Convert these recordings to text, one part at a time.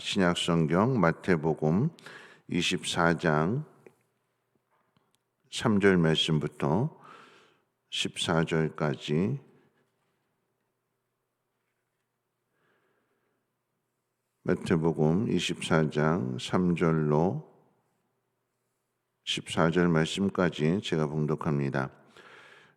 신약 성경 마태복음 24장 3절 말씀부터 14절까지 마태복음 24장 3절로 14절 말씀까지 제가 봉독합니다.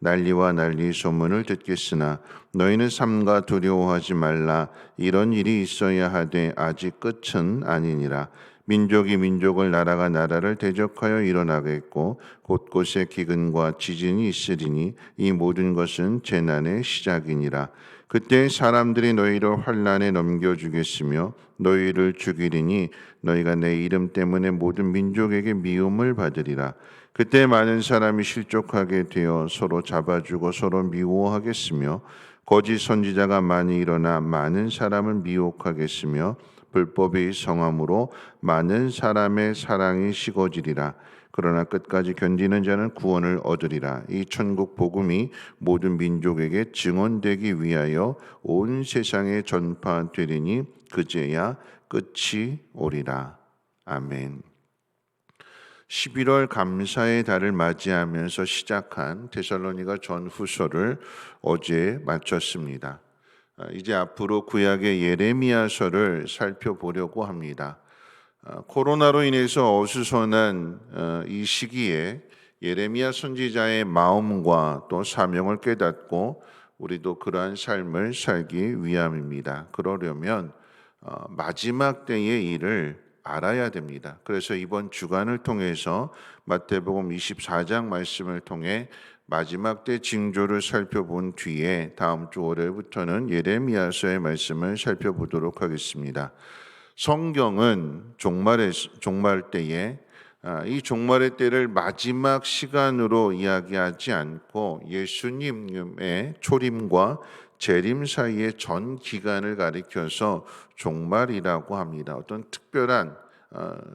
난리와 난리 소문을 듣겠으나 너희는 삼가 두려워하지 말라. 이런 일이 있어야 하되 아직 끝은 아니니라 민족이 민족을 나라가 나라를 대적하여 일어나겠고 곳곳에 기근과 지진이 있으리니 이 모든 것은 재난의 시작이니라. 그때 사람들이 너희를 환란에 넘겨 주겠으며 너희를 죽이리니 너희가 내 이름 때문에 모든 민족에게 미움을 받으리라. 그때 많은 사람이 실족하게 되어 서로 잡아주고 서로 미워하겠으며 거짓 선지자가 많이 일어나 많은 사람을 미혹하겠으며 불법의 성함으로 많은 사람의 사랑이 식어지리라. 그러나 끝까지 견디는 자는 구원을 얻으리라. 이 천국 복음이 모든 민족에게 증언되기 위하여 온 세상에 전파되리니 그제야 끝이 오리라. 아멘. 11월 감사의 달을 맞이하면서 시작한 데살로니가 전후서를 어제 마쳤습니다. 아, 이제 앞으로 구약의 예레미야서를 살펴보려고 합니다. 아, 코로나로 인해서 어수선한 어, 이 시기에 예레미야 선지자의 마음과 또 사명을 깨닫고 우리도 그러한 삶을 살기 위함입니다. 그러려면 어, 마지막 때의 일을 알아야 됩니다. 그래서 이번 주간을 통해서 마태복음 24장 말씀을 통해 마지막 때 징조를 살펴본 뒤에 다음 주 월요일부터는 예레미야서의 말씀을 살펴보도록 하겠습니다. 성경은 종말의 종말 때에 아, 이 종말의 때를 마지막 시간으로 이야기하지 않고 예수님의 초림과 재림 사이의 전 기간을 가리켜서 종말이라고 합니다. 어떤 특별한 어,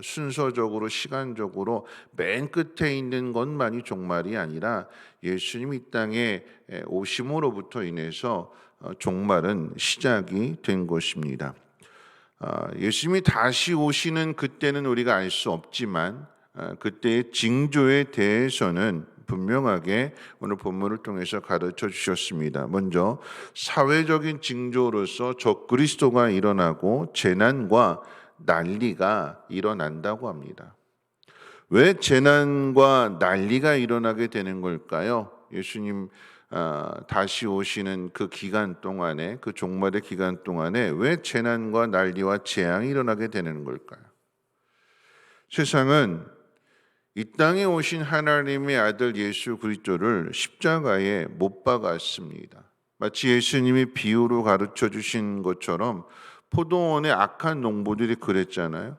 순서적으로 시간적으로 맨 끝에 있는 것만이 종말이 아니라 예수님 이 땅에 오심으로부터 인해서 어, 종말은 시작이 된 것입니다. 어, 예수님이 다시 오시는 그때는 우리가 알 수 없지만 그때의 징조에 대해서는 분명하게 오늘 본문을 통해서 가르쳐 주셨습니다. 먼저 사회적인 징조로서 적그리스도가 일어나고 재난과 난리가 일어난다고 합니다. 왜 재난과 난리가 일어나게 되는 걸까요? 예수님 어, 다시 오시는 그 기간 동안에 그 종말의 기간 동안에 왜 재난과 난리와 재앙이 일어나게 되는 걸까요? 세상은 이 땅에 오신 하나님의 아들 예수 그리스도를 십자가에 못 박았습니다. 마치 예수님이 비유로 가르쳐 주신 것처럼 포도원의 악한 농부들이 그랬잖아요.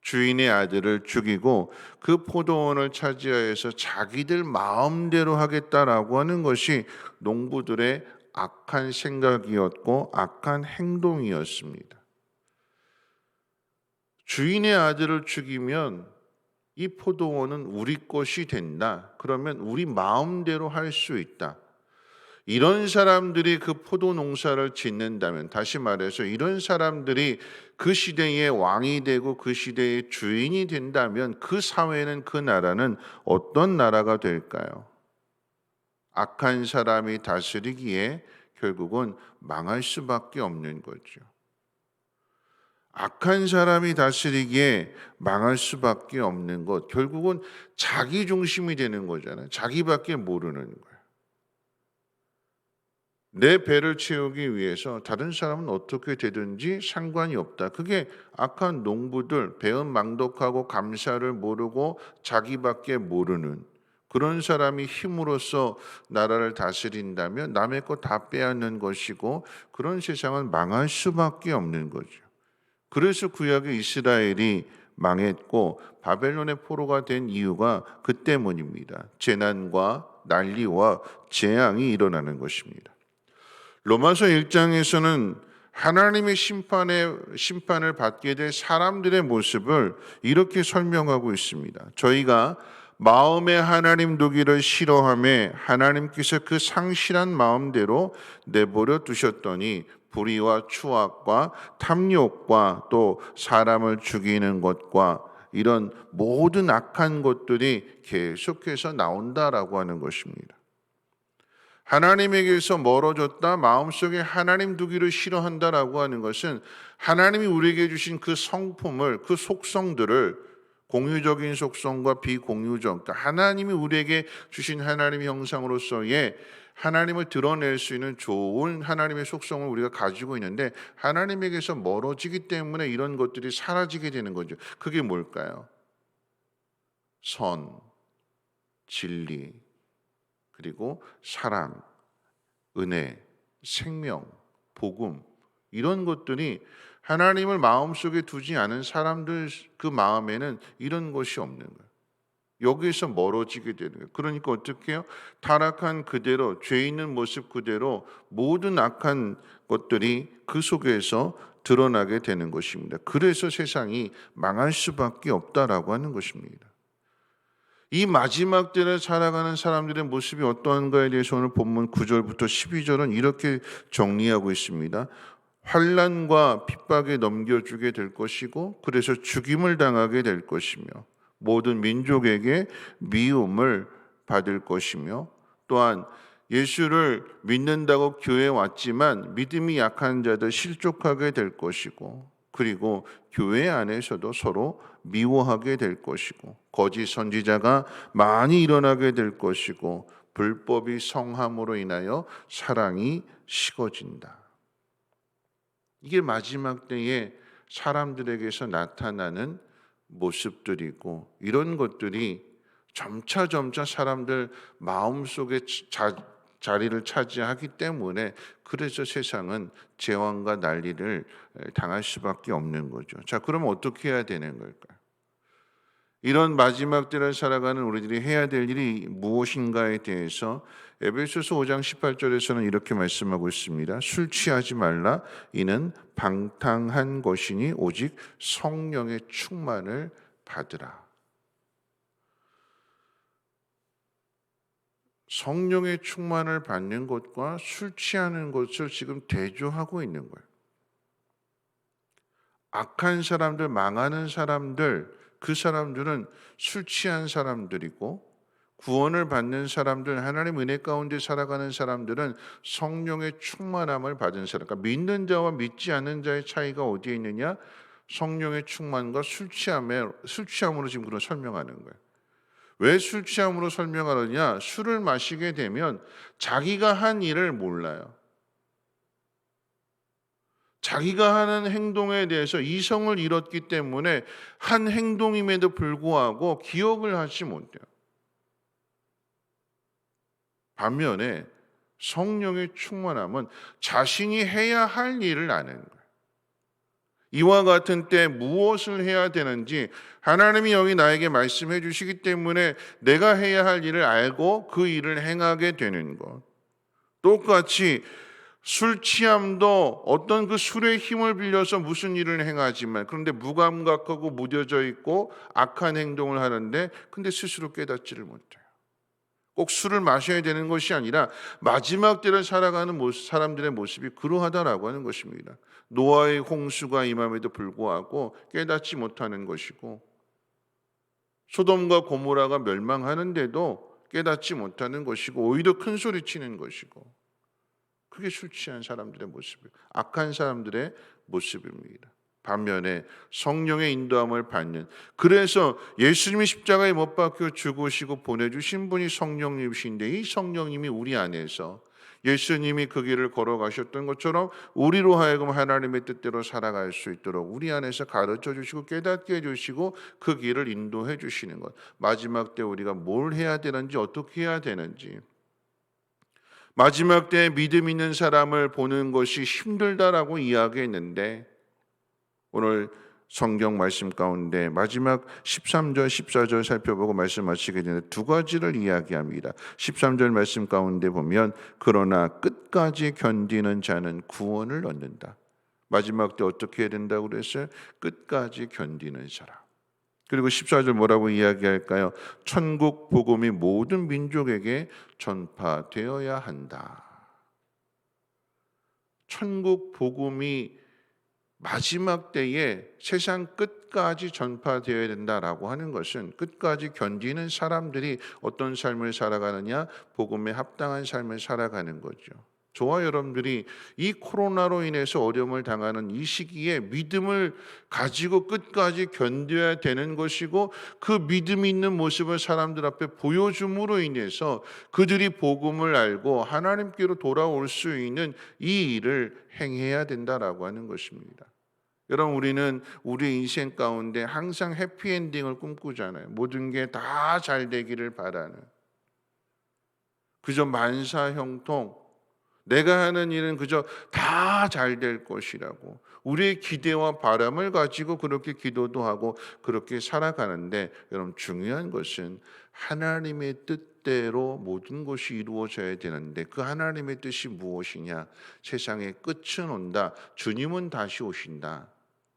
주인의 아들을 죽이고 그 포도원을 차지하여서 자기들 마음대로 하겠다라고 하는 것이 농부들의 악한 생각이었고 악한 행동이었습니다. 주인의 아들을 죽이면 이 포도원은 우리 것이 된다. 그러면 우리 마음대로 할 수 있다. 이런 사람들이 그 포도 농사를 짓는다면 다시 말해서 이런 사람들이 그 시대의 왕이 되고 그 시대의 주인이 된다면 그 사회는 그 나라는 어떤 나라가 될까요? 악한 사람이 다스리기에 결국은 망할 수밖에 없는 거죠. 악한 사람이 다스리기에 망할 수밖에 없는 것, 결국은 자기 중심이 되는 거잖아요. 자기밖에 모르는 거예요. 내 배를 채우기 위해서 다른 사람은 어떻게 되든지 상관이 없다. 그게 악한 농부들, 배은 망독하고 감사를 모르고 자기밖에 모르는 그런 사람이 힘으로써 나라를 다스린다면 남의 것다 빼앗는 것이고 그런 세상은 망할 수밖에 없는 거죠. 그래서 구약의 이스라엘이 망했고 바벨론의 포로가 된 이유가 그 때문입니다. 재난과 난리와 재앙이 일어나는 것입니다. 로마서 1장에서는 하나님의 심판의 심판을 받게 될 사람들의 모습을 이렇게 설명하고 있습니다. 저희가 마음에 하나님 두기를 싫어함에 하나님께서 그 상실한 마음대로 내버려 두셨더니 불의와 추악과 탐욕과 또 사람을 죽이는 것과 이런 모든 악한 것들이 계속해서 나온다라고 하는 것입니다. 하나님에게서 멀어졌다 마음속에 하나님 두기를 싫어한다라고 하는 것은 하나님이 우리에게 주신 그 성품을 그 속성들을 공유적인 속성과 비공유적 그러니까 하나님이 우리에게 주신 하나님의 형상으로서의 하나님을 드러낼 수 있는 좋은 하나님의 속성을 우리가 가지고 있는데 하나님에게서 멀어지기 때문에 이런 것들이 사라지게 되는 거죠. 그게 뭘까요? 선, 진리, 그리고 사랑, 은혜, 생명, 복음 이런 것들이 하나님을 마음속에 두지 않은 사람들 그 마음에는 이런 것이 없는 거예요. 여기에서 멀어지게 되는 거예요. 그러니까 어떻게 해요? 타락한 그대로 죄 있는 모습 그대로 모든 악한 것들이 그 속에서 드러나게 되는 것입니다. 그래서 세상이 망할 수밖에 없다라고 하는 것입니다. 이 마지막 때를 살아가는 사람들의 모습이 어떠한가에 대해서 오늘 본문 9절부터 12절은 이렇게 정리하고 있습니다. 환란과 핍박에 넘겨주게 될 것이고 그래서 죽임을 당하게 될 것이며 모든 민족에게 미움을 받을 것이며 또한 예수를 믿는다고 교회에 왔지만 믿음이 약한 자들 실족하게 될 것이고 그리고 교회 안에서도 서로 미워하게 될 것이고 거짓 선지자가 많이 일어나게 될 것이고 불법이 성함으로 인하여 사랑이 식어진다. 이게 마지막 때에 사람들에게서 나타나는 모습들이고 이런 것들이 점차 점차 사람들 마음속에 자, 자리를 차지하기 때문에 그래서 세상은 재앙과 난리를 당할 수밖에 없는 거죠. 자, 그럼 어떻게 해야 되는 걸까요? 이런 마지막 때를 살아가는 우리들이 해야 될 일이 무엇인가에 대해서 에베소서 5장 18절에서는 이렇게 말씀하고 있습니다. 술 취하지 말라 이는 방탕한 것이니 오직 성령의 충만을 받으라. 성령의 충만을 받는 것과 술 취하는 것을 지금 대조하고 있는 거예요. 악한 사람들, 망하는 사람들, 그 사람들은 술 취한 사람들이고 구원을 받는 사람들, 하나님 은혜 가운데 살아가는 사람들은 성령의 충만함을 받은 사람. 그러니까 믿는 자와 믿지 않는 자의 차이가 어디에 있느냐? 성령의 충만과 술 취함에 술 취함으로 지금 그런 설명하는 거예요. 왜 술 취함으로 설명하느냐? 술을 마시게 되면 자기가 한 일을 몰라요. 자기가 하는 행동에 대해서 이성을 잃었기 때문에 한 행동임에도 불구하고 기억을 하지 못해요. 반면에 성령의 충만함은 자신이 해야 할 일을 아는 거예요. 이와 같은 때 무엇을 해야 되는지 하나님이 여기 나에게 말씀해 주시기 때문에 내가 해야 할 일을 알고 그 일을 행하게 되는 것. 똑같이 술 취함도 어떤 그 술의 힘을 빌려서 무슨 일을 행하지만 그런데 무감각하고 무뎌져 있고 악한 행동을 하는데 근데 스스로 깨닫지를 못해요. 꼭 술을 마셔야 되는 것이 아니라 마지막 때를 살아가는 모습, 사람들의 모습이 그러하다라고 하는 것입니다. 노아의 홍수가 임함에도 불구하고 깨닫지 못하는 것이고 소돔과 고모라가 멸망하는데도 깨닫지 못하는 것이고 오히려 큰 소리 치는 것이고 그게 술 취한 사람들의 모습이에요. 악한 사람들의 모습입니다. 반면에 성령의 인도함을 받는. 그래서 예수님이 십자가에 못 박혀 죽으시고 보내주신 분이 성령님이신데 이 성령님이 우리 안에서 예수님이 그 길을 걸어가셨던 것처럼 우리로 하여금 하나님의 뜻대로 살아갈 수 있도록 우리 안에서 가르쳐 주시고 깨닫게 해주시고 그 길을 인도해 주시는 것. 마지막 때 우리가 뭘 해야 되는지 어떻게 해야 되는지. 마지막 때 믿음 있는 사람을 보는 것이 힘들다라고 이야기했는데 오늘 성경 말씀 가운데 마지막 13절 14절 살펴보고 말씀 마치게 되는데 두 가지를 이야기합니다. 13절 말씀 가운데 보면 그러나 끝까지 견디는 자는 구원을 얻는다. 마지막 때 어떻게 해야 된다고 그랬어요? 끝까지 견디는 사람. 그리고 14절 뭐라고 이야기할까요? 천국 복음이 모든 민족에게 전파되어야 한다. 천국 복음이 마지막 때에 세상 끝까지 전파되어야 된다라고 하는 것은 끝까지 견디는 사람들이 어떤 삶을 살아가느냐 복음에 합당한 삶을 살아가는 거죠. 저와 여러분들이 이 코로나로 인해서 어려움을 당하는 이 시기에 믿음을 가지고 끝까지 견뎌야 되는 것이고 그 믿음 있는 모습을 사람들 앞에 보여줌으로 인해서 그들이 복음을 알고 하나님께로 돌아올 수 있는 이 일을 행해야 된다라고 하는 것입니다. 여러분 우리는 우리 인생 가운데 항상 해피엔딩을 꿈꾸잖아요. 모든 게 다 잘 되기를 바라는. 그저 만사형통. 내가 하는 일은 그저 다 잘 될 것이라고. 우리의 기대와 바람을 가지고 그렇게 기도도 하고 그렇게 살아가는데 여러분 중요한 것은 하나님의 뜻대로 모든 것이 이루어져야 되는데 그 하나님의 뜻이 무엇이냐? 세상의 끝은 온다. 주님은 다시 오신다.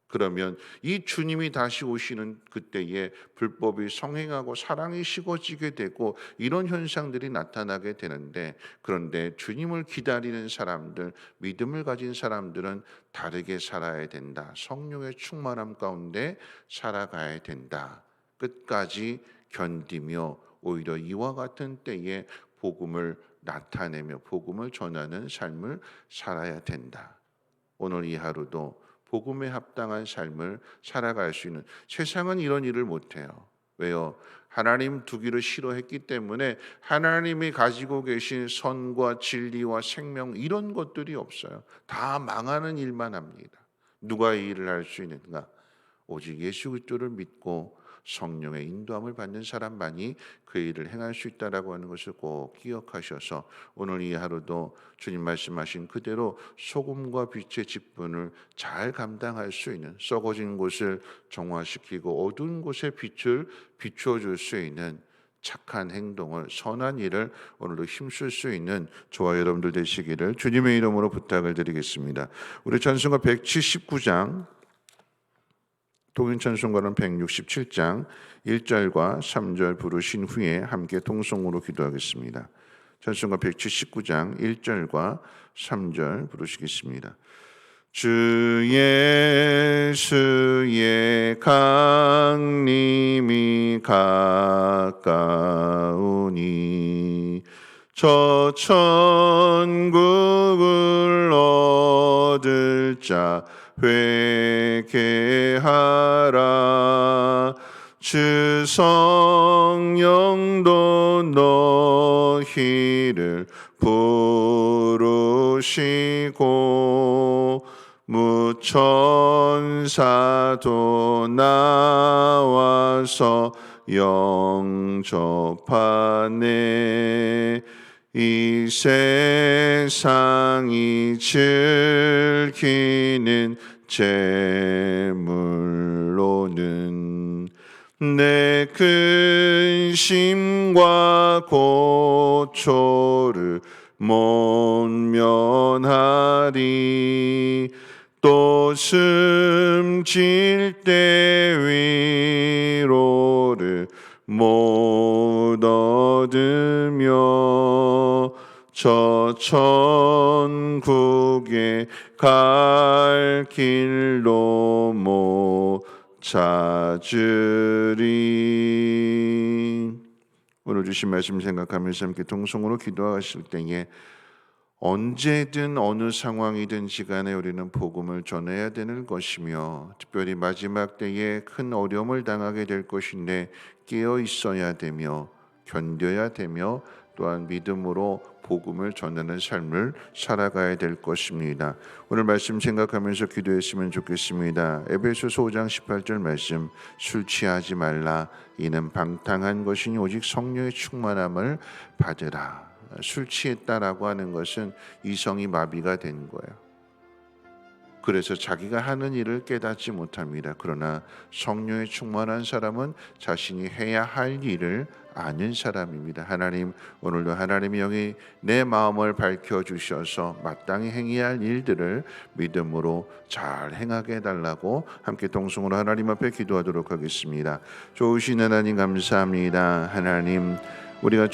그러면 이 주님이 다시 오시는 그때에 불법이 성행하고 사랑이 식어지게 되고 이런 현상들이 나타나게 되는데 그런데 주님을 기다리는 사람들, 믿음을 가진 사람들은 다르게 살아야 된다. 성령의 충만함 가운데 살아가야 된다. 끝까지 견디며 오히려 이와 같은 때에 복음을 나타내며 복음을 전하는 삶을 살아야 된다. 오늘 이 하루도 복음에 합당한 삶을 살아갈 수 있는 세상은 이런 일을 못 해요. 왜요? 하나님 두기를 싫어했기 때문에 하나님이 가지고 계신 선과 진리와 생명 이런 것들이 없어요. 다 망하는 일만 합니다. 누가 이 일을 할 수 있는가? 오직 예수 그리스도를 믿고 성령의 인도함을 받는 사람만이 그 일을 행할 수 있다라고 하는 것을 꼭 기억하셔서 오늘 이 하루도 주님 말씀하신 그대로 소금과 빛의 직분을 잘 감당할 수 있는 썩어진 곳을 정화시키고 어두운 곳에 빛을 비추어 줄 수 있는 착한 행동을 선한 일을 오늘도 힘쓸 수 있는 저와 여러분들 되시기를 주님의 이름으로 부탁을 드리겠습니다. 우리 전승가 179장 동인 찬송가는 167장 1절과 3절 부르신 후에 함께 동성으로 기도하겠습니다. 찬송가 179장 1절과 3절 부르시겠습니다. 주 예수의 강림이 가까우니 저 천국을 얻을 자 회개하라. 주 성령도 너희를 부르시고 무천사도 나와서 영접하네 이 세상이 즐기는 재물로는 내 근심과 고초를 못 면하리. 또 숨질 때 위로를 못 얻으며 저 천국에 갈 길로 못 찾으리. 오늘 주신 말씀 생각하면서 함께 동성으로 기도하실 때에 언제든 어느 상황이든지 간에 우리는 복음을 전해야 되는 것이며 특별히 마지막 때에 큰 어려움을 당하게 될 것인데 깨어 있어야 되며 견뎌야 되며 또한 믿음으로 복음을 전하는 삶을 살아가야 될 것입니다. 오늘 말씀 생각하면서 기도했으면 좋겠습니다. 에베소서 5장 18절 말씀 술 취하지 말라 이는 방탕한 것이니 오직 성령의 충만함을 받으라. 술 취했다라고 하는 것은 이성이 마비가 된 거예요. 그래서 자기가 하는 일을 깨닫지 못합니다. 그러나 성령에 충만한 사람은 자신이 해야 할 일을 아는 사람입니다. 하나님 오늘도 하나님이 여기 내 마음을 밝혀 주셔서 마땅히 행해야 할 일들을 믿음으로 잘 행하게 해달라고 함께 동성으로 하나님 앞에 기도하도록 하겠습니다. 좋으신 하나님 감사합니다. 하나님 우리가